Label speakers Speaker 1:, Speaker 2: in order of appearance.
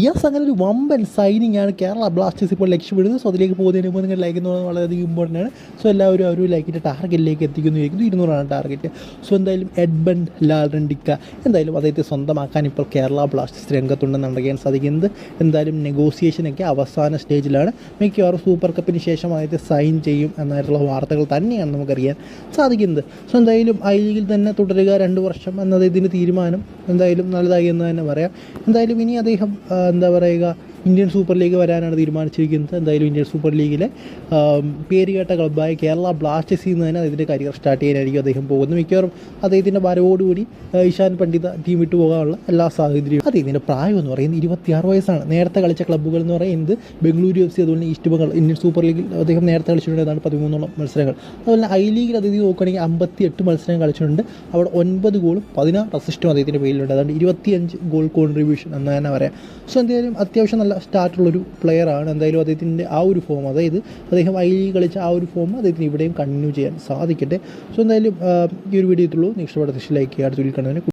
Speaker 1: ഇയാസ് അങ്ങനെ ഒരു വമ്പൻ സൈനിങ് ആണ് കേരള ബ്ലാസ്റ്റേഴ്സ് ഇപ്പോൾ ലക്ഷ്യമിടുന്നത് സോ അതിലേക്ക് പോകുന്നതിന് മുമ്പ് നിങ്ങൾ ലൈക്ക് എന്ന് പറയുന്നത് വളരെയധികം ഇമ്പോർട്ടന്റ് ആണ്. സോ എല്ലാവരും ഒരു ലൈക്കിന്റെ ടാർഗറ്റിലേക്ക് എത്തിക്കുന്നു ഇരുന്നൂറാണ് ടാർഗറ്റ് സോ എന്തായാലും എഡ്ബൺ ലാൽറണ്ടിക്ക എന്തായാലും അദ്ദേഹത്തെ സ്വന്തമാക്കാൻ ഇപ്പോൾ കേരള ബ്ലാസ്റ്റേഴ്സ് രംഗത്തുണ്ടെന്ന് അറിയാൻ സാധിക്കുന്നത്. എന്തായാലും നെഗോസിയേഷനൊക്കെ അവസാന സ്റ്റേജിലാണ് മിക്കവാറും സൂപ്പർ കപ്പിന് ശേഷം അദ്ദേഹത്തെ സൈൻ ചെയ്യും എന്നായിട്ടുള്ള വാർത്തകൾ തന്നെയാണ് നമുക്കറിയാൻ സാധിക്കുന്നത്. സോ എന്തായാലും ഐ ലീഗിൽ തന്നെ തുടരുക രണ്ട് വർഷം എന്നത് ഇതിന് തീരുമാനം എന്തായാലും നല്ലതായി എന്ന് തന്നെ പറയാം. എന്തായാലും ഇനി അദ്ദേഹം എന്താ പറയുക ഇന്ത്യൻ സൂപ്പർ ലീഗ് വരാനാണ് തീരുമാനിച്ചിരിക്കുന്നത്. എന്തായാലും ഇന്ത്യൻ സൂപ്പർ ലീഗിലെ പേരുകേട്ട ക്ലബ്ബായ കേരള ബ്ലാസ്റ്റേഴ്സിൽ നിന്ന് തന്നെ അതിന്റെ കരിയർ സ്റ്റാർട്ട് ചെയ്യാനായിരിക്കും അദ്ദേഹം പോകുന്നത്. മിക്കവാറും അദ്ദേഹത്തിന്റെ വരവോടുകൂടി ഇഷാൻ പണ്ഡിത ടീം വിട്ടു പോകാനുള്ള എല്ലാ സാഹചര്യവും. അദ്ദേഹത്തിന്റെ പ്രായം എന്ന് പറയുന്നത് ഇരുപത്തിയാറ് വയസ്സാണ്. നേരത്തെ കളിച്ച ക്ലബ്ബുകൾ എന്ന് പറയുന്നത് ബംഗളൂരു എഫ് സി അതുപോലെ ഈസ്റ്റ് ബംഗാൾ ഇന്ത്യൻ സൂപ്പർ ലീഗിൽ അദ്ദേഹം നേരത്തെ കളിച്ചിട്ടുണ്ടായതാണ് പതിമൂന്നോളം മത്സരങ്ങൾ. അതുപോലെ ഐ ലീഗിൽ അദ്ദേഹം നോക്കുകയാണെങ്കിൽ അമ്പത്തി എട്ട് മത്സരം കളിച്ചിട്ടുണ്ട്. അവിടെ ഒൻപത് ഗോളും പതിനാറ് അസിസ്റ്റും അദ്ദേഹത്തിന്റെ പേരിലുണ്ട്. അതുകൊണ്ട് ഇരുപത്തിയഞ്ച് ഗോൾ കോൺട്രിബ്യൂഷൻ എന്ന് തന്നെ പറയാം. സോ എന്തായാലും അത്യാവശ്യം നല്ല സ്റ്റാർട്ടുള്ളൊരു പ്ലെയറാണ് എന്തായാലും അദ്ദേഹത്തിന്റെ ആ ഒരു ഫോം അതായത് അദ്ദേഹം ഐ ലീഗ് കളിച്ച ആ ഒരു ഫോം അദ്ദേഹത്തിന് ഇവിടെയും കണ്ടിന്യൂ ചെയ്യാൻ സാധിക്കട്ടെ. സോ എന്തായാലും ഈ ഒരു വീഡിയോ എത്തുള്ളൂ നെക്സ്റ്റ് പാടത്ത് ലൈക്ക് ചെയ്യുക. അടുത്ത വീഡിയോ കാണുന്നതിന്